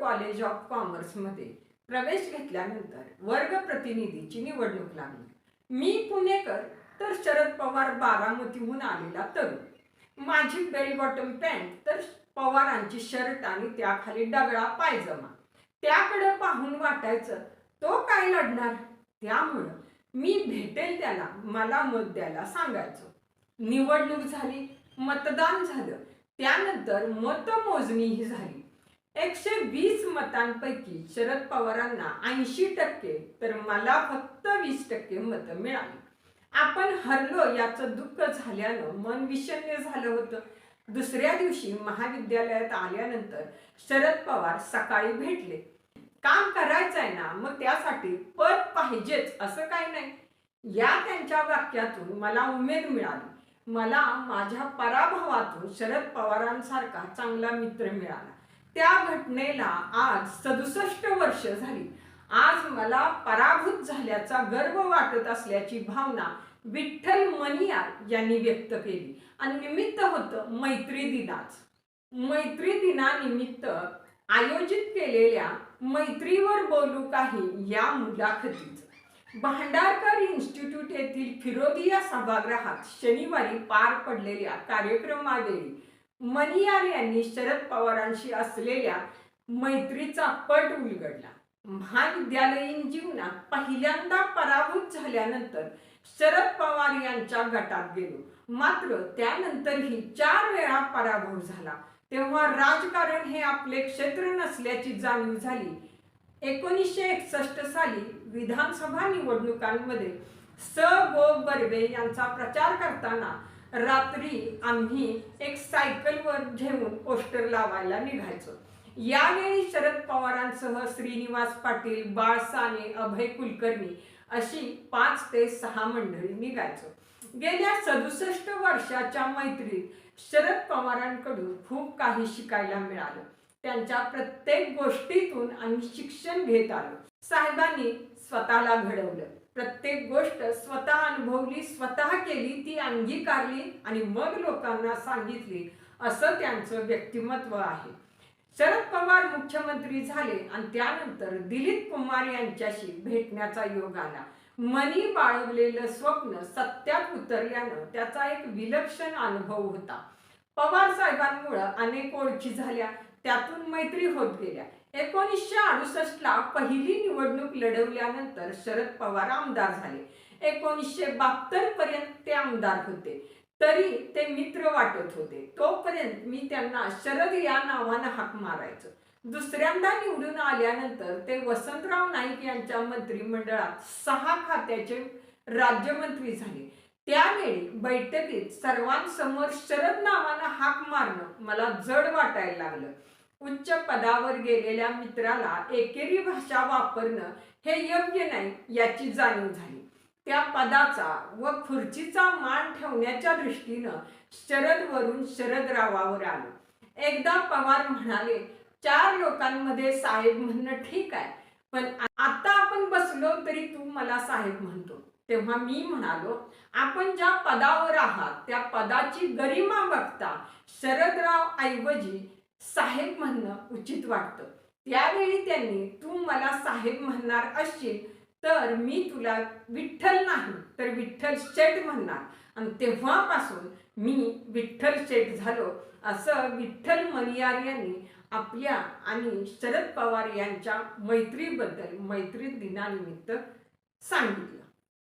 College of कॉमर्समध्ये प्रवेश घेतल्यानंतर वर्ग प्रतिनिधीची निवडणूक लागली. मी पुणेकर तर शरद पवार बारामतीहून आलेला तरुण. माझी बेल बॉटम पॅन्ट तर पवारांची शर्ट आणि त्याखाली डगळा पायजमा. त्याकडे पाहून वाटायचं तो काय लढणार? त्यामुळं मी भेटेल त्याला मला मत द्यायला सांगायचो. निवडणूक झाली मतदान झालं. त्यानंतर मतमोजणीही झाली. एकशे वीस मतांपैकी शरद पवारांना ऐंशी टक्के तर मला फक्त वीस टक्के मतं मिळाली. आपण हरलो याचं दुःख झाल्यानं मन विषण्य झालं होतं. दुसऱ्या दिवशी महाविद्यालयात आल्यानंतर शरद पवार सकाळी भेटले. काम करायचंय ना मग त्यासाठी पद पाहिजेच असं काही नाही. या त्यांच्या वाक्यातून मला उमेद मिळाली. मला माझ्या पराभवातून शरद पवारांसारखा चांगला मित्र मिळाला. त्या घटनेला आज सदुसष्ट वर्ष झाली. आज मला पराभूत झाल्याचा गर्व वाटत असल्याची भावना विठ्ठल मनियार यांनी व्यक्त केली. आणि निमित्त होतं मैत्री दिनाच. मैत्री दिनानिमित्त आयोजित केलेल्या मैत्रीवर बोलू काही या मुलाखतीच भांडारकर इन्स्टिट्यूट येथील फिरोदिया सभागृहात शनिवारी पार पडलेल्या कार्यक्रमावेळी मनियार यांनी शरद पवारांशी असलेल्या मैत्रीचा पट उलगडला. महाविद्यालयीन जीवनात पहिल्यांदा पराभूत झाल्यानंतर शरद पवार यांच्या गटात गेलो. मात्र त्यानंतरही चार वेळा पराभव झाला. तेव्हा राजकारण हे आपले क्षेत्र नसल्याची जाणीव झाली. एकोणीसशे एकसष्ट साली विधानसभा निवडणुकांमध्ये स. गो. बर्वे यांचा प्रचार करताना रात्री आम्ही एक सायकलवर घेऊन पोस्टर लावायला निघायचो. यावेळी शरद पवारांसह श्रीनिवास पाटील बाळ साने अभय कुलकर्णी अशी पाच ते सहा मंडळी निघायचो. गेल्या सदुसष्ट वर्षाच्या मैत्रीत शरद पवारांकडून खूप काही शिकायला मिळालं. त्यांच्या प्रत्येक गोष्टीतून आम्ही शिक्षण घेत आलो. साहेबांनी स्वतःला घडवलं. प्रत्येक गोष्ट स्वतः अनुभवली स्वतः केली ती अंगीकारली आणि मग लोकांना सांगितली असं त्यांचं व्यक्तिमत्व आहे. शरद पवार मुख्यमंत्री झाले आणि त्यानंतर दिलीप कुमार यांच्याशी भेटण्याचा योग आला. मनी बाळगलेलं स्वप्न सत्यात उतरल्यानं त्याचा एक विलक्षण अनुभव होता. पवार साहेबांमुळं अनेक ओळखी झाल्या. त्यातून मैत्री होत गेल्या. एकोणीसशे अडुसष्टला पहिली निवडणूक लढवल्यानंतर शरद पवार आमदार झाले. एकोणीसशे बहात्तर पर्यंत ते आमदार होते. तरी ते मित्र वाटत होते. तोपर्यंत मी त्यांना शरद या नावानं हाक मारायचो. दुसऱ्यांदा निवडून आल्यानंतर ते वसंतराव नाईक यांच्या मंत्रिमंडळात सहा खात्याचे राज्यमंत्री झाले. त्यावेळी बैठकीत सर्वांसमोर शरद नावानं हाक मारणं मला जड वाटायला लागलं. उच्च पदावर गेलेल्या मित्राला एकेरी भाषा वापरणं हे योग्य नाही याची जाणीव झाली. त्या पदाचा व खुर्चीचा मान ठेवण्याच्या दृष्टीनं शरदवरून शरदरावावर आलो. एकदा पवार म्हणाले चार लोकांमध्ये साहेब म्हणणं ठीक आहे पण आता आपण बसलो तरी तू मला साहेब म्हणतो. तेव्हा मी म्हणालो आपण ज्या पदावर आहात त्या पदाची गरिमा बघता शरदराव ऐवजी साहेब म्हणणं उचित वाटतं. त्यावेळी त्यांनी तू मला साहेब म्हणणार असशील तर मी तुला विठ्ठल नाही तर विठ्ठल शेठ म्हणणार. आणि तेव्हापासून मी विठ्ठल शेठ झालो. असं विठ्ठल मनियार यांनी आपल्या आणि शरद पवार यांच्या मैत्रीबद्दल मैत्री दिनानिमित्त सांगितलं.